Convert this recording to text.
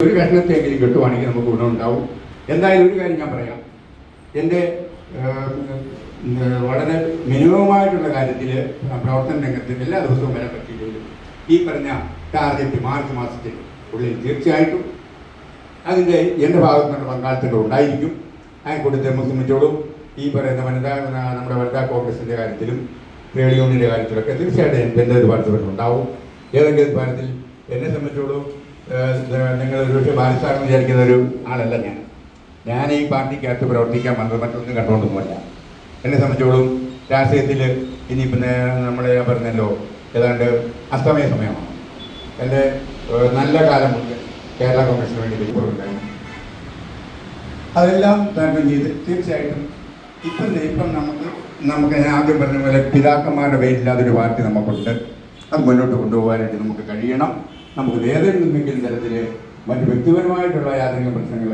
ഒരു കഷ്ണത്തെങ്കിലും കിട്ടുവാണെങ്കിൽ നമുക്ക് ഗുണമുണ്ടാവും എന്തായാലും ഒരു കാര്യം ഞാൻ പറയാം. എന്റെ വളരെ മിനിമമായിട്ടുള്ള കാര്യത്തിൽ പ്രവർത്തന രംഗത്ത് എല്ലാ ദിവസവും വരാൻ പറ്റിയില്ലെങ്കിലും ഈ പറഞ്ഞ ടാർഗറ്റ് മാർച്ച് മാസത്തിൽ ഉള്ളിൽ തീർച്ചയായിട്ടും അതിന്റെ എന്റെ ഭാഗത്തു നിന്നുള്ള പങ്കാളിത്തങ്ങൾ ഉണ്ടായിരിക്കും. അതിനെക്കൂട്ടത്തെ മുസ്ലിമിറ്റോടും ഈ പറയുന്ന വനിതാ നമ്മുടെ വനിതാ കോൺഗ്രസിന്റെ കാര്യത്തിലും ട്രേഡ് യൂണിയന്റെ കാര്യത്തിലൊക്കെ തീർച്ചയായിട്ടും എന്റെ എന്റെ ഒരു പാർട്ടികൾ ഉണ്ടാവും ഏതെങ്കിലും കാര്യത്തിൽ എന്നെ സംബന്ധിച്ചോടും നിങ്ങൾ ഒരുപക്ഷെ ബാലിസ്ഥാനം വിചാരിക്കുന്ന ഒരു ആളല്ല ഞാൻ. ഞാൻ ഈ പാർട്ടിക്കകത്ത് പ്രവർത്തിക്കാൻ വന്നത് മറ്റൊന്നും കണ്ടുകൊണ്ടൊന്നുമല്ല. എന്നെ സംബന്ധിച്ചോളും രാഷ്ട്രീയത്തിൽ ഇനിയിപ്പം നമ്മൾ ഞാൻ പറഞ്ഞല്ലോ ഏതാണ്ട് അസ്തമയ സമയമാണ്. എന്റെ നല്ല കാലം മുതൽ കേരള കോൺഗ്രസിന് വേണ്ടി വെച്ചിട്ടുണ്ടായിരുന്നു അതെല്ലാം തരണം ചെയ്ത് തീർച്ചയായിട്ടും ഇപ്പം ഇപ്പം നമുക്ക് നമുക്ക് ഞാൻ ആദ്യം പറഞ്ഞ പോലെ പിതാക്കന്മാരുടെ പേരില്ലാതൊരു പാർട്ടി നമുക്കുണ്ട്. അത് മുന്നോട്ട് കൊണ്ടുപോകാനായിട്ട് നമുക്ക് കഴിയണം. നമുക്ക് ഏതെങ്കിലും തരത്തിൽ മറ്റ് വ്യക്തിപരമായിട്ടുള്ള യാതൊരു പ്രശ്നങ്ങൾ